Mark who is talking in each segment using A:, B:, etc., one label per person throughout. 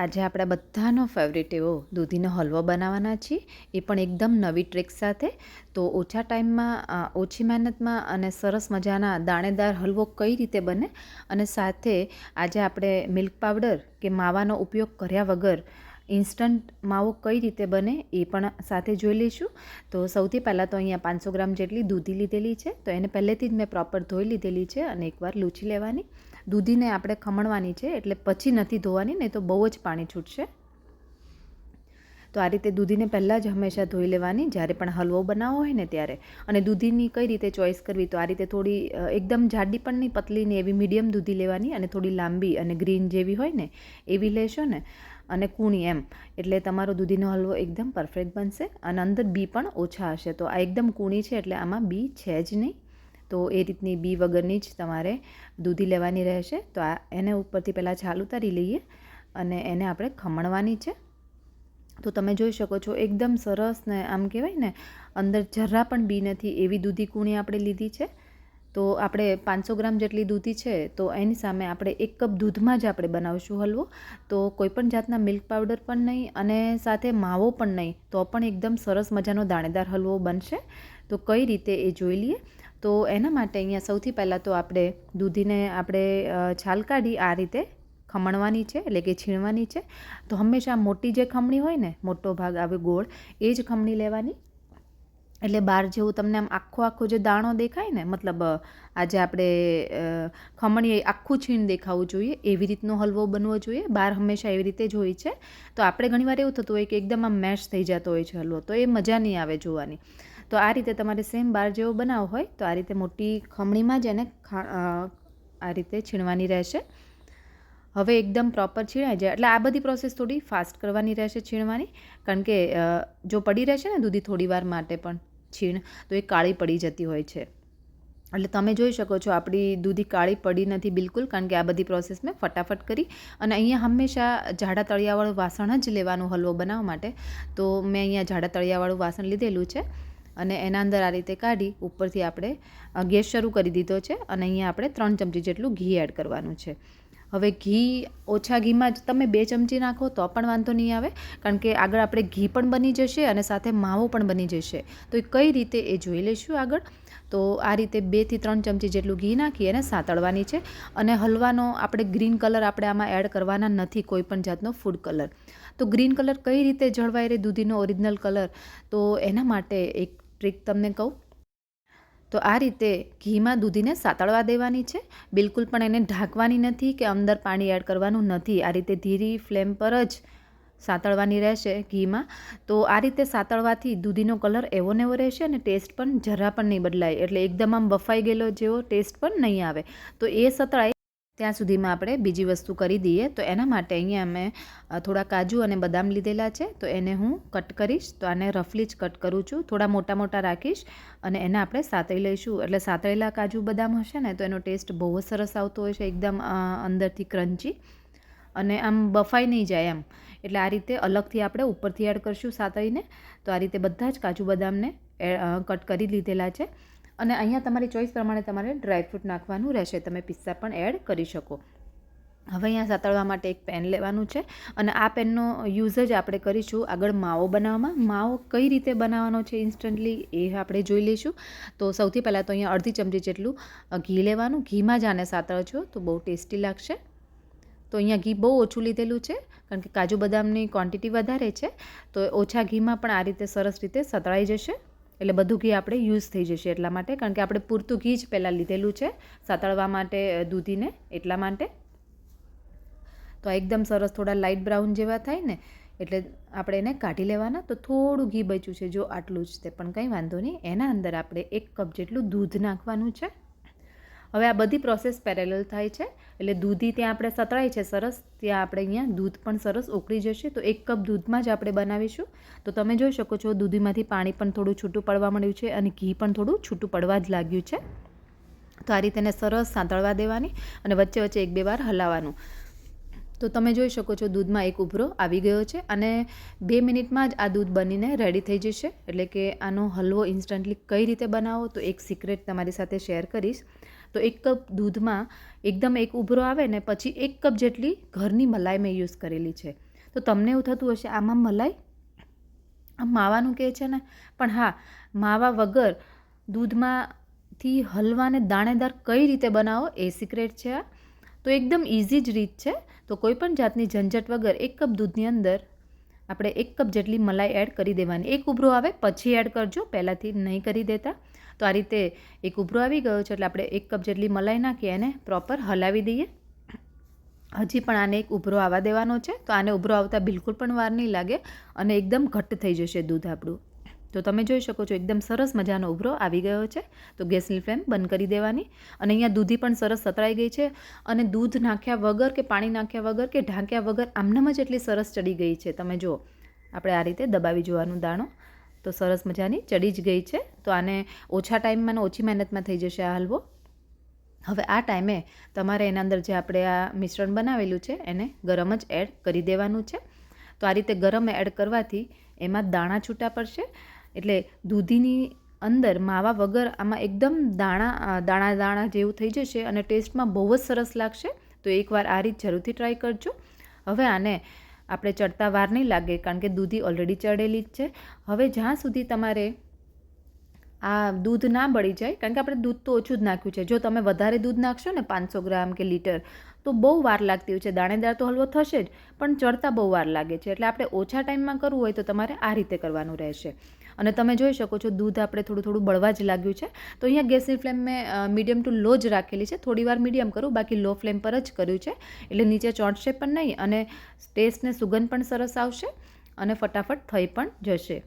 A: આજે આપણા બધાનો ફેવરેટ એવો દૂધીનો હલવો બનાવવાના છીએ. એ પણ એકદમ નવી ટ્રીક સાથે. તો ઓછા ટાઈમમાં ઓછી મહેનતમાં અને સરસ મજાના દાણેદાર હલવો કઈ રીતે બને? અને સાથે આજે આપણે મિલ્ક પાવડર કે માવાનો ઉપયોગ કર્યા વગર ઇન્સ્ટન્ટ માવો કઈ રીતે બને એ પણ સાથે જોઈ લઈશું. તો સૌથી પહેલાં તો અહીંયા પાંચસો ગ્રામ જેટલી દૂધી લીધેલી છે. તો એને પહેલેથી જ મેં પ્રોપર ધોઈ લીધેલી છે અને એકવાર લૂછી લેવાની. દૂધીને આપણે ખમણવાની છે, એટલે પછી નથી ધોવાની, નહીં તો બહુ જ પાણી છૂટશે. તો આ રીતે દૂધીને પહેલાં જ હંમેશા ધોઈ લેવાની, જ્યારે પણ હલવો બનાવવો હોય ને ત્યારે. અને દૂધીની કઈ રીતે ચોઈસ કરવી, તો આ રીતે થોડી એકદમ જાડી પણ નહીં પતલી નહીં એવી મીડિયમ દૂધી લેવાની અને થોડી લાંબી અને ગ્રીન જેવી હોય ને, એવી લેશો ને, અને કૂણી એમ. એટલે તમારો દૂધીનો હલવો એકદમ પરફેક્ટ બનશે અને અંદર બી પણ ઓછા હશે. તો આ એકદમ કૂણી છે, એટલે આમાં બી છે જ નહીં. તો એ રીતની બી વગરની જ તમારે દૂધી લેવાની રહેશે. તો આ એને ઉપરથી પહેલાં છાલ ઉતારી લઈએ અને એને આપણે ખમણવાની છે. તો તમે જોઈ શકો છો એકદમ સરસ ને આમ કહેવાય ને અંદર જરા પણ બી નથી એવી દૂધી કૂણી આપણે લીધી છે. તો આપણે પાંચસો ગ્રામ જેટલી દૂધી છે તો એની સામે આપણે એક કપ દૂધમાં જ આપણે બનાવશું હલવો. તો કોઈપણ જાતના મિલ્ક પાવડર પણ નહીં અને સાથે માવો પણ નહીં તો પણ એકદમ સરસ મજાનો દાણેદાર હલવો બનશે. તો કઈ રીતે એ જોઈ લઈએ. તો એના માટે અહીંયા સૌથી પહેલાં તો આપણે દૂધીને આપણે છાલ કાઢી આ રીતે ખમણવાની છે, એટલે કે છીણવાની છે. તો હંમેશા મોટી જે ખમણી હોય ને, મોટો ભાગ આવે ગોળ, એ જ ખમણી લેવાની. એટલે બહાર જેવું તમને આમ આખો આખો જે દાણો દેખાય ને, મતલબ આજે આપણે ખમણીએ આખું છીણ દેખાવું જોઈએ, એવી રીતનો હલવો બનવો જોઈએ. બહાર હંમેશા એવી રીતે જ હોય છે. તો આપણે ઘણીવાર એવું થતું હોય કે એકદમ આમ મેશ થઈ જતો હોય છે હલવો, તો એ મજા નહીં આવે જોવાની. તો આ રીતે તમારે સેમ બહાર જેવો બનાવવો હોય તો આ રીતે મોટી ખમણીમાં જ એને આ રીતે છીણવાની રહેશે. હવે એકદમ પ્રોપર છીણાઈ જાય. એટલે આ બધી પ્રોસેસ થોડી ફાસ્ટ કરવાની રહેશે છીણવાની. કારણ કે જો પડી રહેશે ને દૂધી થોડી વાર માટે પણ છીણ, તો એ કાળી પડી જતી હોય છે. એટલે તમે જોઈ શકો છો આપણી દૂધી કાળી પડી નથી બિલકુલ, કારણ કે આ બધી પ્રોસેસ મેં ફટાફટ કરી. અને અહીંયા હંમેશા જાડા તળિયાવાળું વાસણ જ લેવાનું હલવો બનાવવા માટે. તો મેં અહીંયા જાડા તળિયાવાળું વાસણ લીધેલું છે. અને એના અંદર આ રીતે કાઢી ઉપરથી આપણે ગેસ શરૂ કરી દીધો છે અને અહીંયા આપણે ત્રણ ચમચી જેટલું ઘી એડ કરવાનું છે. હવે ઘી ઓછા ઘીમાં જ તમે બે ચમચી નાખો તો પણ વાંધો નહીં આવે, કારણ કે આગળ આપણે ઘી પણ બની જશે અને સાથે માવો પણ બની જશે. તો એ કઈ રીતે એ જોઈ લઈશું આગળ. તો આ રીતે બેથી ત્રણ ચમચી જેટલું ઘી નાખી અને સાતળવાની છે. અને હલવાનો આપણે ગ્રીન કલર આપણે આમાં એડ કરવાના નથી કોઈ પણ જાતનો ફૂડ કલર. તો ગ્રીન કલર કઈ રીતે જળવાય રહે દૂધીનો ઓરિજિનલ કલર? તો એના માટે એક ટ્રીક તમને કહું. તો આ રીતે ઘીમાં દૂધીને સાતળવા દેવાની છે. બિલકુલ પણ એને ઢાંકવાની નથી કે અંદર પાણી એડ કરવાનું નથી. આ રીતે ધીરી ફ્લેમ પર જ સાતળવાની રહેશે ઘીમાં. તો આ રીતે સાતળવાથી દૂધીનો કલર એવો ને એવો રહેશે અને ટેસ્ટ પણ જરા પણ નહીં બદલાય. એટલે એકદમ આમ બફાઈ ગયેલો જેવો ટેસ્ટ પણ નહીં આવે. તો એ સતળાય ત્યાં સુધીમાં આપણે બીજી વસ્તુ કરી દઈએ. તો એના માટે અહીંયા અમે થોડા કાજુ અને બદામ લીધેલા છે. તો એને હું કટ કરીશ. તો આને રફલી જ કટ કરું છું. થોડા મોટા મોટા રાખીશ અને એને આપણે સાતળી લઈશું. એટલે સાતળેલા કાજુ બદામ હશે ને, તો એનો ટેસ્ટ બહુ જ સરસ આવતો હોય છે. એકદમ અંદરથી ક્રન્ચી. અને આમ બફાઈ નહીં જાય એમ. એટલે આ રીતે અલગથી આપણે ઉપરથી એડ કરશું સાતળીને. તો આ રીતે બધા જ કાજુ બદામને કટ કરી લીધેલા છે. અને અહીંયા તમારી ચોઈસ પ્રમાણે તમારે ડ્રાયફ્રૂટ નાખવાનું રહેશે. તમે પિસ્તા પણ એડ કરી શકો. હવે અહીંયા સાતળવા માટે એક પેન લેવાનું છે અને આ પેનનો યુઝ જ આપણે કરીશું આગળ માવો બનાવવામાં. માવો કઈ રીતે બનાવવાનો છે ઇન્સ્ટન્ટલી એ આપણે જોઈ લઈશું. તો સૌથી પહેલાં તો અહીંયા અડધી ચમચી જેટલું ઘી લેવાનું. ઘીમાં જ આને સાતળજો તો બહુ ટેસ્ટી લાગશે. તો અહીંયા ઘી બહુ ઓછું લીધેલું છે કારણ કે કાજુ બદામની ક્વોન્ટિટી વધારે છે. તો ઓછા ઘીમાં પણ આ રીતે સરસ રીતે સતળાઈ જશે. એટલે બધું ઘી આપણે યુઝ થઈ જશે એટલા માટે, કારણ કે આપણે પૂરતું ઘી જ પહેલાં લીધેલું છે, સાતળવા માટે દૂધીને એટલા માટે. તો એકદમ સરસ થોડા લાઇટ બ્રાઉન જેવા થાય ને, એટલે આપણે એને કાઢી લેવાના. તો થોડું ઘી બચ્યું છે, જો આટલું જ તે, પણ કંઈ વાંધો નહીં. એના અંદર આપણે એક કપ જેટલું દૂધ નાખવાનું છે. હવે આ બધી પ્રોસેસ પેરેલલ થાય છે. એટલે દૂધી ત્યાં આપણે સતળાય છે સરસ, ત્યાં આપણે અહીંયા દૂધ પણ સરસ ઉકળી જશે. તો એક કપ દૂધમાં જ આપણે બનાવીશું. તો તમે જોઈ શકો છો, દૂધીમાંથી પાણી પણ થોડું છૂટું પડવા મળ્યું છે અને ઘી પણ થોડું છૂટું પડવા જ લાગ્યું છે. તો આ રીતે સરસ સાંતળવા દેવાની અને વચ્ચે વચ્ચે એક બે વાર હલાવવાનું. તો તમે જોઈ શકો છો, દૂધમાં એક ઉભરો આવી ગયો છે અને બે મિનિટમાં જ આ દૂધ બનીને રેડી થઈ જશે. એટલે કે આનો હલવો ઇન્સ્ટન્ટલી કઈ રીતે બનાવો તો એક સિક્રેટ તમારી સાથે શેર કરીશ. તો એક કપ દૂધમાં એકદમ એક ઉભરો આવે ને પછી એક કપ જેટલી ઘરની મલાઈ મેં યુઝ કરેલી છે. તો તમને એવું થતું હશે, આમાં મલાઈ? આમ માવાનું કહે છે ને, પણ હા, માવા વગર દૂધમાંથી હલવાને દાણેદાર કઈ રીતે બનાવો એ સિક્રેટ છે આ. તો એકદમ ઇઝી જ રીત છે. તો કોઈ પણ જાતની ઝંઝટ વગર એક કપ દૂધની અંદર આપણે એક કપ જેટલી મલાઈ એડ કરી દેવાની. એક ઉભરો આવે, પછી એડ કરજો, પહેલાંથી નહીં કરી દેતા. તો આ રીતે એક ઉભરો આવી ગયો છે એટલે આપણે એક કપ જેટલી મલાઈ નાખીએ એને પ્રોપર હલાવી દઈએ. હજી પણ આને એક ઉભરો આવવા દેવાનો છે. તો આને ઉભરો આવતા બિલકુલ પણ વાર નહીં લાગે અને એકદમ ઘટ્ટ થઈ જશે દૂધ આપણું. તો તમે જોઈ શકો છો એકદમ સરસ મજાનો ઉભરો આવી ગયો છે. તો ગેસની ફ્લેમ બંધ કરી દેવાની. અને અહીંયા દૂધી પણ સરસ સતરાઈ ગઈ છે. અને દૂધ નાખ્યા વગર કે પાણી નાખ્યા વગર કે ઢાંક્યા વગર આમનામ જ એટલી સરસ ચડી ગઈ છે. તમે જુઓ, આપણે આ રીતે દબાવી જોવાનું દાણો. તો સરસ મજાની ચડી જ ગઈ છે. તો આને ઓછા ટાઈમમાં અને ઓછી મહેનતમાં થઈ જશે આ હલવો. હવે આ ટાઈમે તમારે એના અંદર જે આપણે આ મિશ્રણ બનાવેલું છે, એને ગરમ જ એડ કરી દેવાનું છે. તો આ રીતે ગરમ એડ કરવાથી એમાં દાણા છૂટા પડશે. એટલે દૂધીની અંદર માવા વગર આમાં એકદમ દાણા દાણા દાણા જેવું થઈ જશે અને ટેસ્ટમાં બહુ જ સરસ લાગશે. તો એકવાર આ રીત જરૂરથી ટ્રાય કરજો. હવે આને આપણે ચડતા વાર નહીં લાગે, કારણ કે દૂધી ઓલરેડી ચડેલી જ છે. હવે જ્યાં સુધી તમારે આ દૂધ ના બળી જાય, કારણ કે આપણે દૂધ તો ઓછું જ નાખ્યું છે. જો તમે વધારે દૂધ નાખશો ને પાંચસો ગ્રામ કે લીટર, તો બહુ વાર લાગતી હોય છે. દાણેદાર તો હલવો થશે જ, પણ ચડતા બહુ વાર લાગે છે. એટલે આપણે ઓછા ટાઈમમાં કરવું હોય તો તમારે આ રીતે કરવાનું રહેશે. અને તમે જોઈ શકો છો, દૂધ આપણે થોડું થોડું બળવા જ લાગ્યું છે. તો અહીંયા ગેસની ફ્લેમ મેં મીડિયમ ટુ લો જ રાખેલી છે. થોડી વાર મીડિયમ કરું, બાકી લો ફ્લેમ પર જ કર્યું છે. એટલે નીચે ચોંટશે પણ નહીં અને ટેસ્ટને સુગંધ પણ સરસ આવશે અને ફટાફટ થઈ પણ જશે.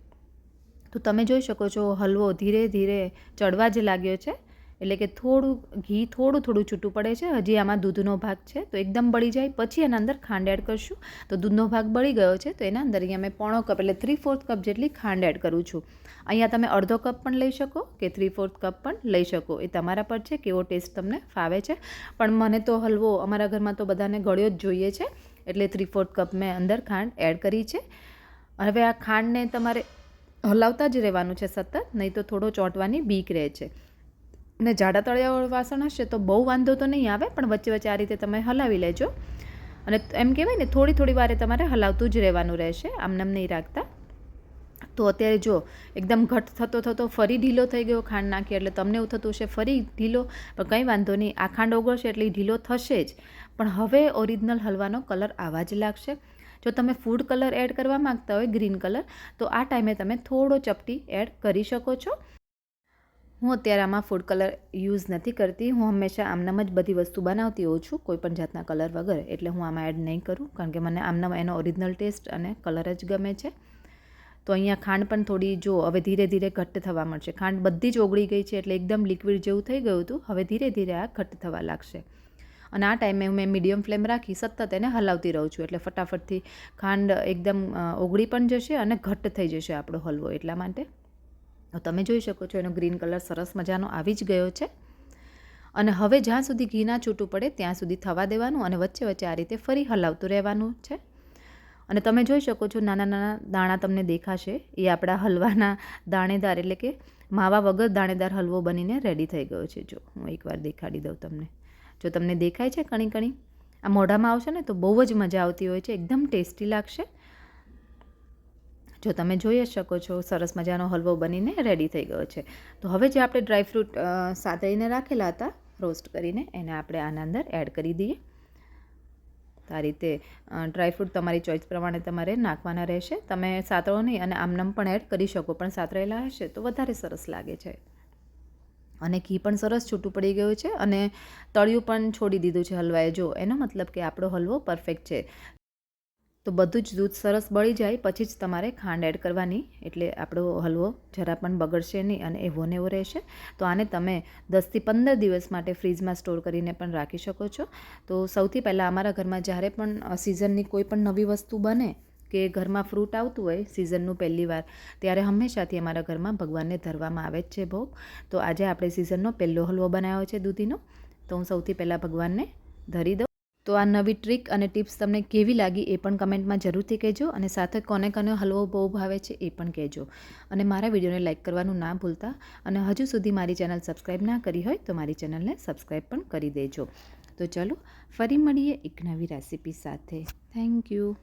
A: તો તમે જોઈ શકો છો, હલવો ધીરે ધીરે ચડવા જ લાગ્યો છે. એટલે કે થોડું ઘી થોડું થોડું છૂટું પડે છે. હજી આમાં દૂધનો ભાગ છે, તો એકદમ બળી જાય. પછી એના અંદર ખાંડ એડ કરશું. તો દૂધનો ભાગ બળી ગયો છે, તો એના અંદર અહીંયા મેં પોણો કપ એટલે થ્રી ફોર્થ કપ જેટલી ખાંડ એડ કરું છું. અહીંયા તમે અડધો કપ પણ લઈ શકો કે થ્રી ફોર્થ કપ પણ લઈ શકો. એ તમારા પર છે, કેવો ટેસ્ટ તમને ફાવે છે. પણ મને તો હલવો, અમારા ઘરમાં તો બધાને ગળ્યો જ જોઈએ છે, એટલે થ્રી ફોર્થ કપ મેં અંદર ખાંડ એડ કરી છે. હવે આ ખાંડને તમારે હલાવતા જ રહેવાનું છે સતત, નહીં તો થોડો ચોંટવાની બીક રહે છે. અને જાડા તળિયાવાળું વાસણ હશે તો બહુ વાંધો તો નહીં આવે, પણ વચ્ચે વચ્ચે આ રીતે તમે હલાવી લેજો. અને એમ કહેવાય ને, થોડી થોડી વારે તમારે હલાવતું જ રહેવાનું રહેશે આમનામ નહીં રાખતા. તો અત્યારે જો, એકદમ ઘટ થતો થતો ફરી ઢીલો થઈ ગયો ખાંડ નાખી, એટલે તમને એવું થતું હશે ફરી ઢીલો, પણ કંઈ વાંધો નહીં, આ ખાંડ ઓગળશે એટલે ઢીલો થશે જ. પણ હવે ઓરિજિનલ હલવાનો કલર આવા જ લાગશે. જો તમે ફૂડ કલર એડ કરવા માંગતા હોય, ગ્રીન કલર, તો આ ટાઈમે તમે થોડો ચપટી એડ કરી શકો છો. હું અત્યારે આમાં ફૂડ કલર યુઝ નથી કરતી. હું હંમેશા આમનામ જ બધી વસ્તુ બનાવતી હોઉં છું કોઈપણ જાતના કલર વગર. એટલે હું આમાં એડ નહીં કરું, કારણ કે મને આમનામ એનો ઓરિજિનલ ટેસ્ટ અને કલર જ ગમે છે. તો અહીંયા ખાંડ પણ થોડી જો, હવે ધીરે ધીરે ઘટ્ટ થવા મળશે. ખાંડ બધી જ ઓગળી ગઈ છે એટલે એકદમ લિક્વિડ જેવું થઈ ગયું હતું. હવે ધીરે ધીરે આ ઘટ્ટ થવા લાગશે. અને આ ટાઈમે મેં મીડિયમ ફ્લેમ રાખી, સતત એને હલાવતી રહું છું. એટલે ફટાફટથી ખાંડ એકદમ ઓગળી પણ જશે અને ઘટ્ટ થઈ જશે આપણો હલવો એટલા માટે. તમે જોઈ શકો છો એનો ગ્રીન કલર સરસ મજાનો આવી જ ગયો છે. અને હવે જ્યાં સુધી ઘી ના છૂટું પડે ત્યાં સુધી થવા દેવાનું અને વચ્ચે વચ્ચે આ રીતે ફરી હલાવતું રહેવાનું છે. અને તમે જોઈ શકો છો નાના નાના દાણા તમને દેખાશે. એ આપણા હલવાના દાણેદાર એટલે કે માવા વગર દાણેદાર હલવો બનીને રેડી થઈ ગયો છે. જો હું એકવાર દેખાડી દઉં તમને. જો તમને દેખાય છે કણી કણી? આ મોઢામાં આવશે ને તો બહુ જ મજા આવતી હોય છે. એકદમ ટેસ્ટી લાગશે. જો તમે જોઈ શકો છો, સરસ મજાનો હલવો બનીને રેડી થઈ ગયો છે. તો હવે જે આપણે ડ્રાયફ્રૂટ સાતળીને રાખેલા હતા રોસ્ટ કરીને એને આપણે આના અંદર એડ કરી દઈએ. તો આ રીતે ડ્રાયફ્રૂટ તમારી ચોઈસ પ્રમાણે તમારે નાખવાના રહેશે. તમે સાતળો નહીં અને આમનામ પણ એડ કરી શકો, પણ સાતળેલા હશે તો વધારે સરસ લાગે છે. અને ઘી પણ સરસ છૂટું પડી ગયું છે અને તળિયું પણ છોડી દીધું છે હલવાએ. જો, એનો મતલબ કે આપણો હલવો પરફેક્ટ છે. તો બધું જ દૂધ સરસ બળી જાય, પછી જ તમારે ખાંડ એડ કરવાની. એટલે આપણો હલવો જરા પણ બગડશે નહીં અને એવો ને એવો રહેશે. તો આને તમે દસથી પંદર દિવસ માટે ફ્રીજમાં સ્ટોર કરીને પણ રાખી શકો છો. તો સૌથી પહેલાં અમારા ઘરમાં જ્યારે પણ સિઝનની કોઈ પણ નવી વસ્તુ બને કે ઘરમાં ફ્રૂટ આવતું હોય, સિઝનનું પહેલી વાર, ત્યારે હંમેશાથી અમારા ઘરમાં ભગવાનને ધરવામાં આવે જ છે ભોગ. તો આજે આપણે સિઝનનો પહેલો હલવો બનાવ્યો છે દૂધીનો. તો હું સૌથી પહેલાં ભગવાનને ધરી દઉં. તો આ નવી ટ્રીક અને ટિપ્સ તમને કેવી લાગી એ પણ કમેન્ટમાં જરૂરથી કહેજો અને સાથે કોને કોને હલવો બહુ ભાવે છે એ પણ કહેજો. અને મારા વિડીયોને લાઇક કરવાનું ના ભૂલતા અને હજુ સુધી મારી ચેનલ સબસ્ક્રાઈબ ના કરી હોય તો મારી ચેનલને સબસ્ક્રાઈબ પણ કરી દેજો. તો ચલો, ફરી મળીએ એક નવી રેસીપી સાથે. Thank you.